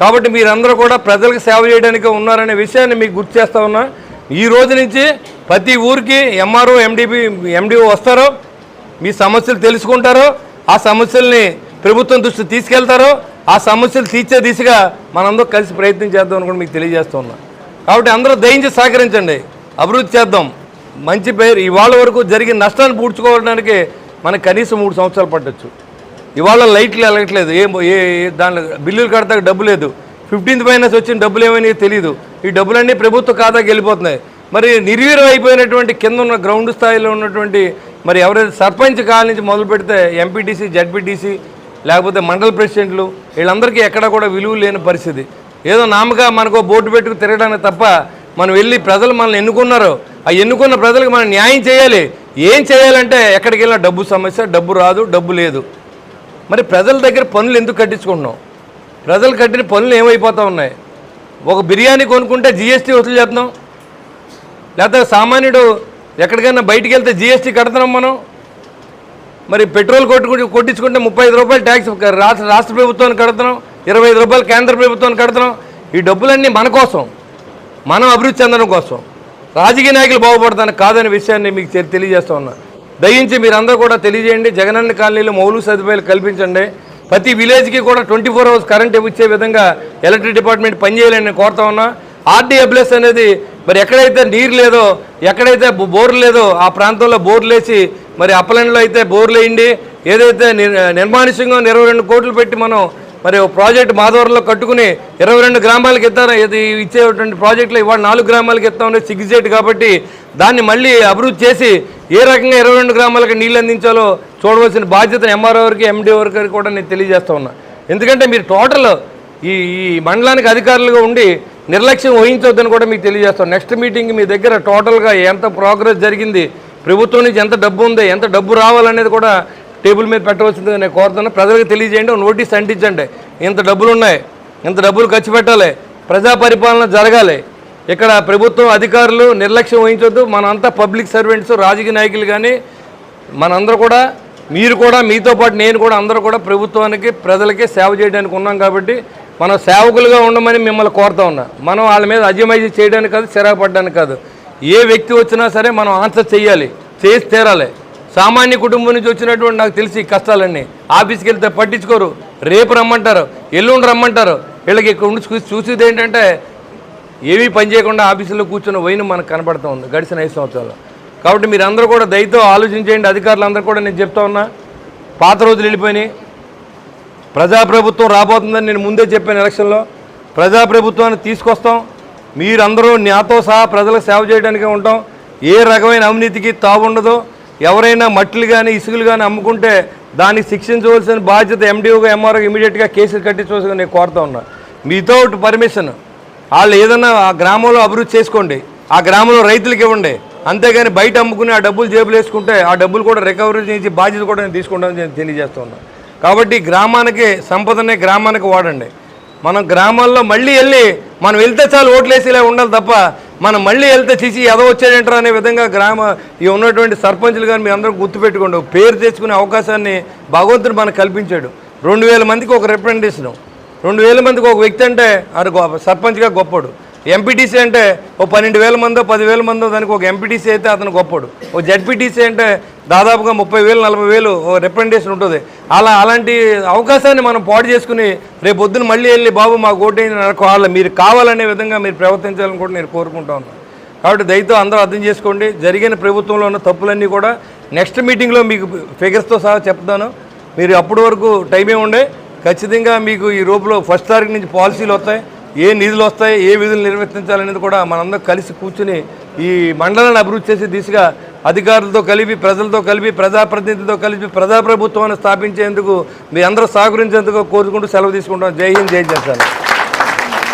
కాబట్టి మీరందరూ కూడా ప్రజలకు సేవ చేయడానికి ఉన్నారనే విషయాన్ని మీకు గుర్తు చేస్తూ ఉన్నా. ఈ రోజు నుంచి ప్రతి ఊరికి ఎంఆర్ఓ ఎండిపి ఎండిఓ వస్తారో మీ సమస్యలు తెలుసుకుంటారో ఆ సమస్యల్ని ప్రభుత్వం దృష్టికి తీసుకెళ్తారో ఆ సమస్యలు తీర్చే దిశగా మనందరూ కలిసి ప్రయత్నం చేద్దాం అని కూడా మీకు తెలియజేస్తూ ఉన్నా. కాబట్టి అందరూ దయించి సహకరించండి. అభివృద్ధి చేద్దాం. మంచి పేరు ఇవాళ వరకు జరిగిన నష్టాన్ని పూడ్చుకోవడానికి మనకు కనీసం మూడు సంవత్సరాలు పట్టొచ్చు. ఇవాళ లైట్లు వెళ్ళట్లేదు ఏం ఏ దాంట్లో బిల్లులు కడతాక డబ్బు లేదు. ఫిఫ్టీన్త్ మైనస్ వచ్చిన డబ్బులు ఏమని తెలియదు ఈ డబ్బులన్నీ ప్రభుత్వ ఖాతాకి వెళ్ళిపోతున్నాయి మరి నిర్వీర్యం అయిపోయినటువంటి కింద ఉన్న గ్రౌండ్ స్థాయిలో ఉన్నటువంటి మరి ఎవరైతే సర్పంచ్ కాల నుంచి మొదలు పెడితే ఎంపీటీసీ జడ్పీటీసీ లేకపోతే మండల ప్రెసిడెంట్లు వీళ్ళందరికీ ఎక్కడ కూడా విలువ లేని పరిస్థితి. ఏదో నామగా మనకు బోర్డు పెట్టుకు తిరగడానికి తప్ప మనం వెళ్ళి ప్రజలు మనల్ని ఎన్నుకున్నారు ఆ ఎన్నుకున్న ప్రజలకు మనం న్యాయం చేయాలి. ఏం చేయాలంటే ఎక్కడికి వెళ్ళినా డబ్బు సమస్య డబ్బు రాదు డబ్బు లేదు. మరి ప్రజల దగ్గర పనులు ఎందుకు కట్టించుకుంటున్నాం ప్రజలు కట్టిన పనులు ఏమైపోతూ ఉన్నాయి? ఒక బిర్యానీ కొనుక్కుంటే జిఎస్టీ వసూలు చేస్తున్నాం? లేకపోతే సామాన్యుడు ఎక్కడికైనా బయటికి వెళ్తే జిఎస్టీ కడుతున్నాం మనం? మరి పెట్రోల్ కొట్టు కొట్టించుకుంటే ముప్పై ఐదు రూపాయలు ట్యాక్స్ రాష్ట్ర రాష్ట్ర ప్రభుత్వానికి కడుతున్నాం ఇరవై ఐదు రూపాయలు కేంద్ర ప్రభుత్వానికి కడుతున్నాం. ఈ డబ్బులన్నీ మన కోసం మనం అభివృద్ధి చెందడం కోసం. రాజకీయ నాయకులు బాగుపడతానికి కాదనే విషయాన్ని మీకు తెలియజేస్తా ఉన్నాను దయించి మీరందరూ కూడా తెలియజేయండి. జగనన్న కాలనీలో మౌలిక సదుపాయాలు కల్పించండి. ప్రతి విలేజ్కి కూడా ట్వంటీ ఫోర్ అవర్స్ కరెంట్ ఇచ్చే విధంగా ఎలక్ట్రిక్ డిపార్ట్మెంట్ పనిచేయాలని నేను కోరుతా ఉన్నా. ఆర్డీఎబ్లెస్ అనేది మరి ఎక్కడైతే నీరు లేదో ఎక్కడైతే బోర్లు లేదో ఆ ప్రాంతంలో బోర్లు వేసి మరి అప్పలంలో అయితే బోర్లు వేయండి ఏదైతే నిర్- నిర్మానుష్యంగా ఇరవై రెండు కోట్లు పెట్టి మనం మరి ప్రాజెక్ట్ మాధవరంలో కట్టుకుని ఇరవై రెండు గ్రామాలకు ఇద్దాం ఇది ఇచ్చేటువంటి ప్రాజెక్టులో ఇవాళ నాలుగు గ్రామాలకు ఇస్తామని సిగ్గుచేటు కాబట్టి దాన్ని మళ్ళీ అభివృద్ధి చేసి ఏ రకంగా ఇరవై రెండు గ్రామాలకు నీళ్ళు అందించాలో చూడవలసిన బాధ్యత ఎంఆర్ఓ వారికి ఎండీ వారికి కూడా నేను తెలియజేస్తా ఉన్నా. ఎందుకంటే మీరు టోటల్ ఈ ఈ మండలానికి అధికారులుగా ఉండి నిర్లక్ష్యం వహించవద్దని కూడా మీకు తెలియజేస్తాం నెక్స్ట్ మీటింగ్ మీ దగ్గర టోటల్గా ఎంత ప్రోగ్రెస్ జరిగింది ప్రభుత్వం నుంచి ఎంత డబ్బు ఉంది ఎంత డబ్బు రావాలనేది కూడా టేబుల్ మీద పెట్టవలసిందిగా నేను కోరుతున్నా. ప్రజలకు తెలియజేయండి నోటీస్ అంటించండి. ఇంత డబ్బులు ఉన్నాయి ఇంత డబ్బులు ఖర్చు పెట్టాలి ప్రజా పరిపాలన జరగాలి. ఇక్కడ ప్రభుత్వం అధికారులు నిర్లక్ష్యం వహించొద్దు. మనంతా పబ్లిక్ సర్వెంట్స్ రాజకీయ నాయకులు కానీ మనందరూ కూడా మీరు కూడా మీతో పాటు నేను కూడా అందరూ కూడా ప్రభుత్వానికి ప్రజలకి సేవ చేయడానికి ఉన్నాం కాబట్టి మనం సేవకులుగా ఉండమని మిమ్మల్ని కోరుతా ఉన్నా. మనం వాళ్ళ మీద అజమైజీ చేయడానికి కాదు చిరాపడడానికి కాదు. ఏ వ్యక్తి వచ్చినా సరే మనం ఆన్సర్ చేయాలి చేసి తీరాలి. సామాన్య కుటుంబం నుంచి వచ్చినటువంటి నాకు తెలిసి కష్టాలన్నీ. ఆఫీస్కి వెళ్తే పట్టించుకోరు. రేపు రమ్మంటారు. ఎల్లుండి రమ్మంటారు. వీళ్ళకి ఇక్కడ ఉండి చూసి చూసేది ఏంటంటే ఏమీ పని చేయకుండా ఆఫీసులో కూర్చున్న వైన్ మనకు కనబడుతూ ఉంది గడిచిన ఐదు సంవత్సరాలు. కాబట్టి మీరందరూ కూడా దయతో ఆలోచించేయండి అధికారులు అందరూ కూడా నేను చెప్తా ఉన్నా. పాత రోజులు వెళ్ళిపోయినాయి. ప్రజాప్రభుత్వం రాబోతుందని నేను ముందే చెప్పాను ఎలక్షన్లో. ప్రజాప్రభుత్వాన్ని తీసుకొస్తాం. మీరందరూ నాతో సహా ప్రజలకు సేవ చేయడానికే ఉంటాం. ఏ రకమైన అవినీతికి తావుండదు. ఎవరైనా మట్టిలు కానీ ఇసుకలు కానీ అమ్ముకుంటే దాన్ని శిక్షించవలసిన బాధ్యత ఎండిఓగా ఎంఆర్ఓ ఇమీడియట్గా కేసులు కట్టించవలసిన నేను కోరుతా ఉన్నా. వితౌట్ పర్మిషన్ వాళ్ళు ఏదన్నా ఆ గ్రామంలో అభివృద్ధి చేసుకోండి. ఆ గ్రామంలో రైతులకు ఇవ్వండి. అంతేగాని బయట అమ్ముకుని ఆ డబ్బులు జేబులు వేసుకుంటే ఆ డబ్బులు కూడా రికవరీ చేసి బాధ్యత కూడా నేను తీసుకుంటానని నేను తెలియజేస్తున్నా కాబట్టి గ్రామానికి సంపదనే గ్రామానికి వాడండి. మనం గ్రామాల్లో మళ్ళీ వెళ్ళి మనం వెళ్తే చాలు ఓట్లేసి ఇలా ఉండాలి తప్ప మనం మళ్ళీ వెళ్తే చీచి ఎదో వచ్చాడంటారు అనే విధంగా గ్రామ ఈ ఉన్నటువంటి సర్పంచులు కానీ మీ అందరూ గుర్తుపెట్టుకోండి. పేరు తెచ్చుకునే అవకాశాన్ని భగవంతుడు మనకు కల్పించాడు. రెండు వేల మందికి ఒక రిప్రజెంటేషన్ రెండు వేల మందికి ఒక వ్యక్తి అంటే అది గొప్ప సర్పంచ్గా గొప్పడు. ఎంపీటీసీ అంటే ఓ పన్నెండు వేల మందో పదివేల మందో దానికి ఒక ఎంపీటీసీ అయితే అతను గొప్పడు. ఓ జడ్పీటీసీ అంటే దాదాపుగా ముప్పై వేలు నలభై వేలు ఓ రిప్రజెంటేషన్ ఉంటుంది. అలా అలాంటి అవకాశాన్ని మనం పాడు చేసుకుని రేపు పొద్దున మళ్ళీ వెళ్ళి బాబు మాకు ఓటేయండి వాళ్ళ మీరు కావాలనే విధంగా మీరు ప్రవర్తించాలని కూడా నేను కోరుకుంటా ఉన్నాను. కాబట్టి దయతో అందరూ అర్థం చేసుకోండి జరిగిన ప్రభుత్వంలో ఉన్న తప్పులన్నీ కూడా నెక్స్ట్ మీటింగ్లో మీకు ఫిగర్స్తో సహా చెప్తాను. మీరు అప్పటి వరకు టైమే ఉండే ఖచ్చితంగా మీకు ఈ రూపులో ఫస్ట్ తారీఖు నుంచి పాలసీలు వస్తాయి. ఏ నిధులు వస్తాయి ఏ విధులు నిర్వర్తించాలనేది కూడా మనందరం కలిసి కూర్చుని ఈ మండలాన్ని అభివృద్ధి చేసే దిశగా అధికారులతో కలిపి ప్రజలతో కలిపి ప్రజాప్రతినిధులతో కలిపి ప్రజాప్రభుత్వాన్ని స్థాపించేందుకు మీ అందరూ సహకరించేందుకు కోరుకుంటూ సెలవు తీసుకుంటాం జై హింద్ జై జనసేన.